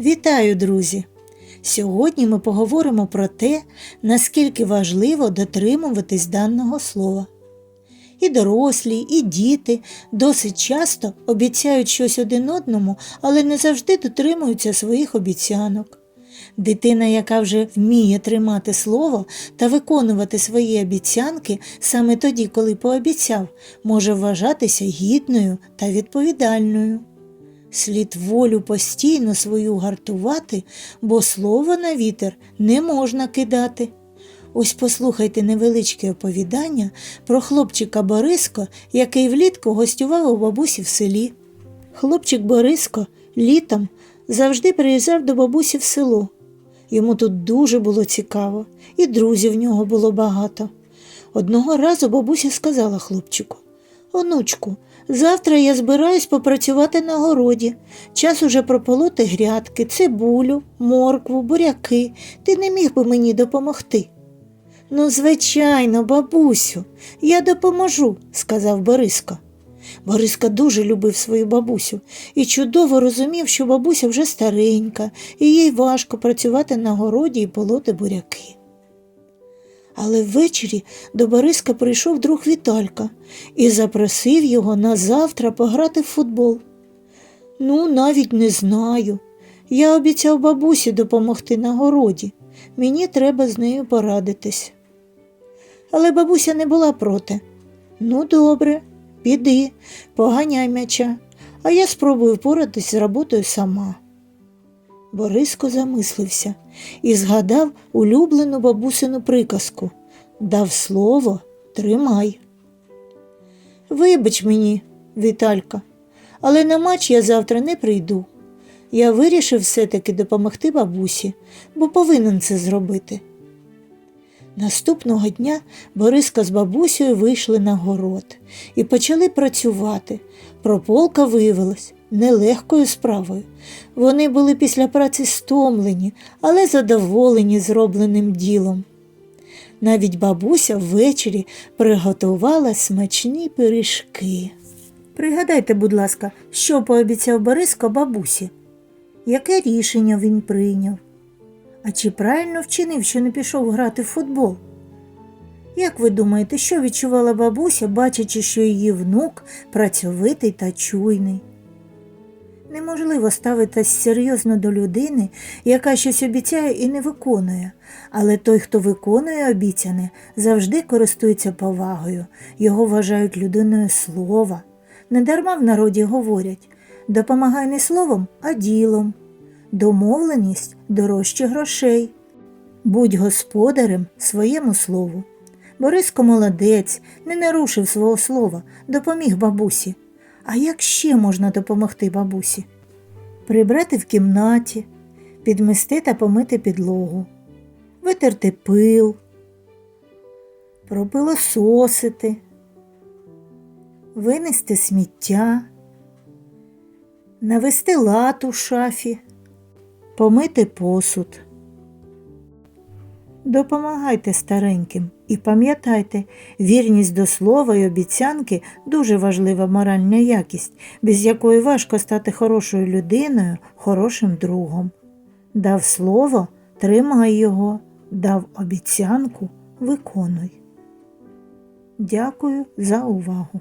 Вітаю, друзі! Сьогодні ми поговоримо про те, наскільки важливо дотримуватись даного слова. І дорослі, і діти досить часто обіцяють щось один одному, але не завжди дотримуються своїх обіцянок. Дитина, яка вже вміє тримати слово та виконувати свої обіцянки саме тоді, коли пообіцяв, може вважатися гідною та відповідальною. Слід волю постійно свою гартувати, бо слово на вітер не можна кидати. Ось послухайте невеличке оповідання про хлопчика Бориско, який влітку гостював у бабусі в селі. Хлопчик Бориско літом завжди приїжджав до бабусі в село. Йому тут дуже було цікаво, і друзів в нього було багато. Одного разу бабуся сказала хлопчику Онучку, завтра я збираюсь попрацювати на городі. Час уже прополоти грядки, цибулю, моркву, буряки. Ти не міг би мені допомогти. Ну, звичайно, бабусю, я допоможу, сказав Бориско. Бориско дуже любив свою бабусю і чудово розумів, що бабуся вже старенька, і їй важко працювати на городі і полоти буряки. Але ввечері до Бориска прийшов друг Віталька і запросив його на завтра пограти в футбол. Ну, навіть не знаю. Я обіцяв бабусі допомогти на городі. Мені треба з нею порадитись. Але бабуся не була проти. Ну, добре, піди, поганяй м'яча, а я спробую впоратись з роботою сама. Бориско замислився і згадав улюблену бабусину приказку Дав слово, тримай. Вибач мені, Віталька, але на матч я завтра не прийду. Я вирішив все-таки допомогти бабусі, бо повинен це зробити. Наступного дня Бориска з бабусею вийшли на город і почали працювати. Прополка виявилась нелегкою справою. Вони були після праці стомлені, але задоволені зробленим ділом. Навіть бабуся ввечері приготувала смачні пиріжки. Пригадайте, будь ласка, що пообіцяв Бориско бабусі? Яке рішення він прийняв? А чи правильно вчинив, що не пішов грати в футбол? Як ви думаєте, що відчувала бабуся, бачачи, що її внук працьовитий та чуйний? Неможливо ставитись серйозно до людини, яка щось обіцяє і не виконує, але той, хто виконує обіцяне, завжди користується повагою, його вважають людиною слова. Недарма в народі говорять допомагай не словом, а ділом. Домовленість дорожче грошей. Будь господарем своєму слову. Бориско молодець, не нарушив свого слова, допоміг бабусі. А як ще можна допомогти бабусі? Прибрати в кімнаті, підмести та помити підлогу, витерти пил, пропилососити, винести сміття, навести лад у шафі, помити посуд. Допомагайте стареньким і пам'ятайте, вірність до слова і обіцянки дуже важлива моральна якість, без якої важко стати хорошою людиною, хорошим другом. Дав слово, тримай його, дав обіцянку, виконуй. Дякую за увагу.